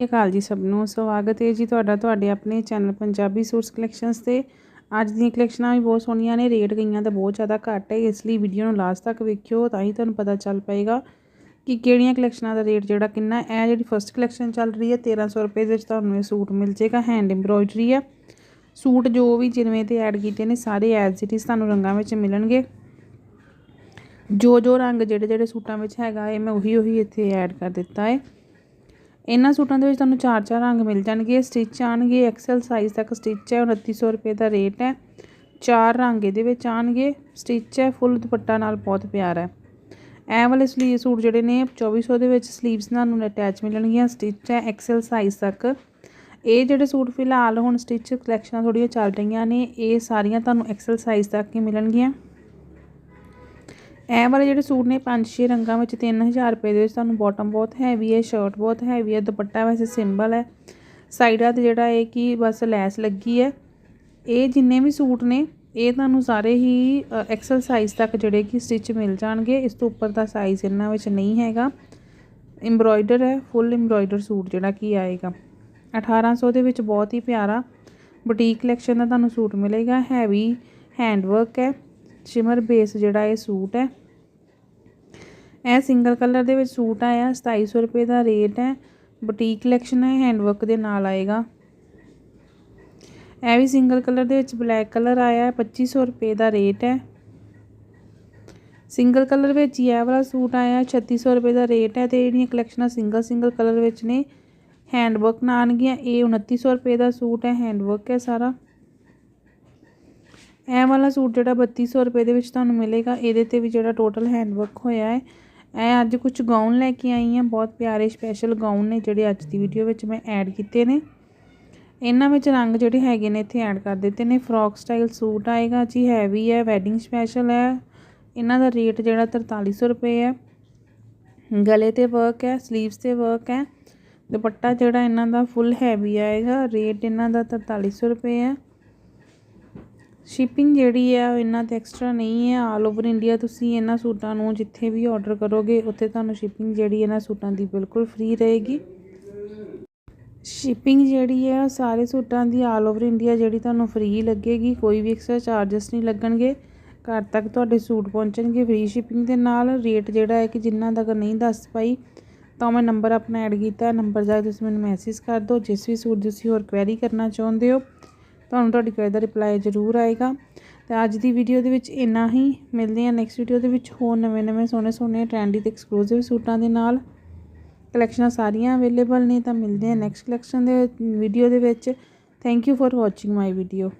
ਸਤਿ ਅਕਾਲ ਜੀ ਸਭ ਨੂੰ। ਸਵਾਗਤ ਹੈ ਜੀ ਤੁਹਾਡਾ ਤੁਹਾਡੇ ਆਪਣੇ ਚੈਨਲ ਪੰਜਾਬੀ ਸੂਟਸ ਕਲੈਕਸ਼ਨਸ ਤੇ। ਅੱਜ ਦੀਆਂ ਕਲੈਕਸ਼ਨਾਂ ਵੀ ਬਹੁਤ ਸੋਹਣੀਆਂ ਨੇ, ਰੇਟ ਗਈਆਂ ਤਾਂ ਬਹੁਤ ਜ਼ਿਆਦਾ ਘੱਟ ਹੈ, ਇਸ ਲਈ ਵੀਡੀਓ ਨੂੰ ਲਾਸਟ ਤੱਕ ਵੇਖਿਓ ਤਾਂ ਹੀ ਤੁਹਾਨੂੰ ਪਤਾ ਚੱਲ ਪਏਗਾ ਕਿ ਕਿਹੜੀਆਂ ਕਲੈਕਸ਼ਨਾਂ ਦਾ ਰੇਟ ਜਿਹੜਾ ਕਿੰਨਾ ਹੈ। ਜਿਹੜੀ ਫਸਟ ਕਲੈਕਸ਼ਨ ਚੱਲ ਰਹੀ ਹੈ 1300 ਰੁਪਏ ਦੇ ਵਿੱਚ ਤੁਹਾਨੂੰ ਇਹ ਸੂਟ ਮਿਲ ਜੇਗਾ ਹੈਂਡ ਐਮਬ੍ਰੋਇਡਰੀ ਹੈ। ਸੂਟ ਜੋ ਵੀ ਜਿਵੇਂ ਤੇ ਐਡ ਕੀਤੇ ਨੇ, ਸਾਰੇ ਐਜ਼ ਇਟ ਇਜ਼ ਤੁਹਾਨੂੰ ਰੰਗਾਂ ਵਿੱਚ ਮਿਲਣਗੇ। ਜੋ ਜੋ ਰੰਗ ਜਿਹੜੇ ਜਿਹੜੇ ਸੂਟਾਂ ਵਿੱਚ ਹੈਗਾ ਇਹ ਮੈਂ ਉਹੀ ਉਹੀ ਇੱਥੇ ਐਡ ਕਰ ਦਿੱਤਾ ਹੈ। ਇਹਨਾਂ ਸੂਟਾਂ ਦੇ ਵਿੱਚ ਤੁਹਾਨੂੰ ਚਾਰ ਚਾਰ ਰੰਗ ਮਿਲ ਜਾਣਗੇ ਸਟਿਚ ਆਣਗੇ ਐਕਸਲ ਸਾਈਜ਼ ਤੱਕ ਸਟਿਚ ਹੈ 2900 ਰੁਪਏ ਦਾ ਰੇਟ ਹੈ। ਚਾਰ ਰੰਗ ਇਹਦੇ ਵਿੱਚ ਆਣਗੇ ਸਟਿਚ ਹੈ ਫੁੱਲ ਦੁਪੱਟਾ ਨਾਲ ਬਹੁਤ ਪਿਆਰਾ ਹੈ। ਇਹ ਵਾਲੇ ਸਲੀਵ ਸੂਟ ਜਿਹੜੇ ਨੇ 2400 ਦੇ ਵਿੱਚ ਸਲੀਵਸ ਤੁਹਾਨੂੰ ਅਟੈਚ ਮਿਲਣਗੀਆਂ ਸਟਿਚ ਹੈ ਐਕਸਲ ਸਾਈਜ਼ ਤੱਕ। ਇਹ ਜਿਹੜੇ ਸੂਟ ਫਿਲਹਾਲ ਹੁਣ ਸਟਿਚ ਕਲੈਕਸ਼ਨਾਂ ਥੋੜੀਆਂ ਚੱਲ ਰਹੀਆਂ ਨੇ, ਇਹ ਸਾਰੀਆਂ ਤੁਹਾਨੂੰ ਐਕਸਲ ਸਾਈਜ਼ ਤੱਕ ਹੀ ਮਿਲਣਗੀਆਂ। ਇਹ ਵਾਲੇ ਜਿਹੜੇ ਸੂਟ ਨੇ 5-6 ਰੰਗਾਂ ਵਿੱਚ 3000 ਰੁਪਏ ਦੇ ਵਿੱਚ ਤੁਹਾਨੂੰ ਬਾਟਮ ਬਹੁਤ ਹੈਵੀ ਹੈ ਸ਼ਰਟ ਬਹੁਤ ਹੈਵੀ ਹੈ, ਦੁਪੱਟਾ ਵੈਸੇ ਸਿੰਪਲ ਹੈ। ਸਾਈਡਾਂ ਤੇ ਜਿਹੜਾ ਇਹ ਕਿ ਬਸ ਲੈਸ ਲੱਗੀ ਹੈ। ਇਹ ਜਿੰਨੇ ਵੀ ਸੂਟ ਨੇ, ਇਹ ਤੁਹਾਨੂੰ ਸਾਰੇ ਹੀ ਐਕਸਲ ਸਾਈਜ਼ ਤੱਕ ਜਿਹੜੇ ਕਿ ਸਟਿਚ ਮਿਲ ਜਾਣਗੇ। ਇਸ ਤੋਂ ਉੱਪਰ ਦਾ ਸਾਈਜ਼ ਇਹਨਾਂ ਵਿੱਚ ਨਹੀਂ ਹੈਗਾ। ਐਮਬ੍ਰੋਇਡਰ ਹੈ ਫੁੱਲ ਐਮਬ੍ਰੋਇਡਰ ਸੂਟ ਜਿਹੜਾ ਕੀ ਆਏਗਾ। 1800 ਦੇ ਵਿੱਚ ਬਹੁਤ ਹੀ ਪਿਆਰਾ ਬੁਟੀਕ ਕਲੈਕਸ਼ਨ ਦਾ ਤੁਹਾਨੂੰ ਸੂਟ ਮਿਲੇਗਾ। ਹੈਵੀ ਹੈਂਡਵਰਕ ਹੈ। ਸ਼ਿਮਰ ਬੇਸ ਜਿਹੜਾ ਇਹ ਸੂਟ ਹੈ। ਇਹ ਸਿੰਗਲ ਕਲਰ ਦੇ ਵਿੱਚ ਸੂਟ ਆਇਆ 2700 ਰੁਪਏ ਦਾ ਰੇਟ ਹੈ। ਬੁਟੀਕ ਕਲੈਕਸ਼ਨ ਹੈ ਹੈਂਡ ਦੇ ਨਾਲ ਆਏਗਾ। ਇਹ ਵੀ ਸਿੰਗਲ ਕਲਰ ਦੇ ਵਿੱਚ ਬਲੈਕ ਕਲਰ ਆਇਆ 2500 ਰੁਪਏ ਦਾ ਰੇਟ ਹੈ। ਸਿੰਗਲ ਕਲਰ ਵਿੱਚ ਇਹ ਵਾਲਾ ਸੂਟ ਆਇਆ 3600 ਰੁਪਏ ਦਾ ਰੇਟ ਹੈ ਤੇ ਜਿਹੜੀਆਂ ਕਲੈਕਸ਼ਨਾਂ ਸਿੰਗਲ ਸਿੰਗਲ ਕਲਰ ਵਿੱਚ ਨੇ। ਹੈਂਡਵਰਕ ਨਾਲ ਆਣਗੀਆਂ ਇਹ 2900 ਰੁਪਏ ਦਾ ਸੂਟ ਹੈ ਹੈਂਡਵਰਕ ਹੈ ਸਾਰਾ। ਇਹ ਵਾਲਾ ਸੂਟ ਜਿਹੜਾ 3200 ਰੁਪਏ ਦੇ ਵਿੱਚ ਤੁਹਾਨੂੰ ਮਿਲੇਗਾ, ਇਹਦੇ ਤੇ ਵੀ ਜਿਹੜਾ ਟੋਟਲ ਹੈਂਡਵਰਕ ਹੋਇਆ ਹੈ। ਇਹ ਅੱਜ ਕੁਝ ਗਾਊਨ ਲੈ ਕੇ ਆਈ ਹਾਂ, ਬਹੁਤ ਪਿਆਰੇ ਸਪੈਸ਼ਲ ਗਾਊਨ ਨੇ ਜਿਹੜੇ ਅੱਜ ਦੀ ਵੀਡੀਓ ਵਿੱਚ ਮੈਂ ਐਡ ਕੀਤੇ ਨੇ। ਇਹਨਾਂ ਵਿੱਚ ਰੰਗ ਜਿਹੜੇ ਹੈਗੇ ਨੇ ਇੱਥੇ ਐਡ ਕਰ ਦਿੱਤੇ ਨੇ। ਫਰੋਕ ਸਟਾਈਲ ਸੂਟ ਆਏਗਾ ਜੀ ਹੈਵੀ ਹੈ ਵੈਡਿੰਗ ਸਪੈਸ਼ਲ ਹੈ। ਇਹਨਾਂ ਦਾ ਰੇਟ ਜਿਹੜਾ 4300 ਰੁਪਏ ਹੈ। ਗਲੇ ਤੇ ਵਰਕ ਹੈ ਸਲੀਵਸ ਤੇ ਵਰਕ ਹੈ। ਦੁਪੱਟਾ ਜਿਹੜਾ ਇਹਨਾਂ ਦਾ ਫੁੱਲ ਹੈਵੀ ਆਏਗਾ ਰੇਟ ਇਹਨਾਂ ਦਾ 4300 ਰੁਪਏ ਹੈ। ਸ਼ਿਪਿੰਗ ਜਿਹੜੀ ਹੈ ਉਹ ਇਹਨਾਂ ਤੇ ਐਕਸਟਰਾ ਨਹੀਂ ਹੈ ਆਲ ਓਵਰ ਇੰਡੀਆ ਤੁਸੀਂ ਇਹਨਾਂ ਸੂਟਾਂ ਨੂੰ ਜਿੱਥੇ ਵੀ ਆਰਡਰ ਕਰੋਗੇ, ਉੱਥੇ ਤੁਹਾਨੂੰ ਸ਼ਿਪਿੰਗ ਜਿਹੜੀ ਇਹਨਾਂ ਸੂਟਾਂ ਦੀ ਬਿਲਕੁਲ ਫ੍ਰੀ ਰਹੇਗੀ। ਸ਼ਿਪਿੰਗ ਜਿਹੜੀ ਹੈ ਸਾਰੇ ਸੂਟਾਂ ਦੀ ਆਲ ਓਵਰ ਇੰਡੀਆ ਜਿਹੜੀ ਤੁਹਾਨੂੰ ਫ੍ਰੀ ਲੱਗੇਗੀ। ਕੋਈ ਵੀ ਐਕਸਟਰਾ ਚਾਰजेस ਨਹੀਂ ਲੱਗਣਗੇ। ਘਰ ਤੱਕ ਤੁਹਾਡੇ ਸੂਟ ਪਹੁੰਚਣਗੇ ਫ੍ਰੀ ਸ਼ਿਪਿੰਗ ਦੇ ਨਾਲ। ਰੇਟ ਜਿਹੜਾ ਹੈ ਕਿ ਜਿੰਨਾ ਤੱਕ ਨਹੀਂ ਦੱਸ ਪਾਈ, ਤਾਂ ਮੈਂ ਨੰਬਰ ਆਪਣਾ ਐਡ ਕੀਤਾ। ਨੰਬਰ ਜਾ ਕੇ ਤੁਸੀਂ ਮੈਨੂੰ ਮੈਸੇਜ ਕਰ ਦਿਓ। ਜਿਸ ਵੀ ਸੂਟ ਤੁਸੀਂ ਹੋਰ ਕੁਐਰੀ ਕਰਨਾ ਚਾਹੁੰਦੇ ਹੋ ਤੁਹਾਨੂੰ ਤੁਹਾਡੀ ਕੁਐਰੀ ਦਾ ਰਿਪਲਾਈ ਜ਼ਰੂਰ ਆਏਗਾ। ਤੇ ਅੱਜ ਦੀ ਵੀਡੀਓ ਦੇ ਵਿੱਚ ਇੰਨਾ ਹੀ। ਮਿਲਦੇ ਹਾਂ ਨੈਕਸਟ ਵੀਡੀਓ ਦੇ ਵਿੱਚ ਹੋਰ ਨਵੇਂ-ਨਵੇਂ ਸੋਹਣੇ-ਸੋਹਣੇ ਟ੍ਰੈਂਡੀ ਤੇ ਐਕਸਕਲੂਸਿਵ ਸੂਟਾਂ ਦੇ ਨਾਲ। ਕਲੈਕਸ਼ਨਾਂ ਸਾਰੀਆਂ ਅਵੇਲੇਬਲ ਨੇ ਤਾਂ ਮਿਲਦੇ ਹਾਂ ਨੈਕਸਟ ਕਲੈਕਸ਼ਨ ਦੇ ਵੀਡੀਓ ਦੇ ਵਿੱਚ। Thank you for watching my video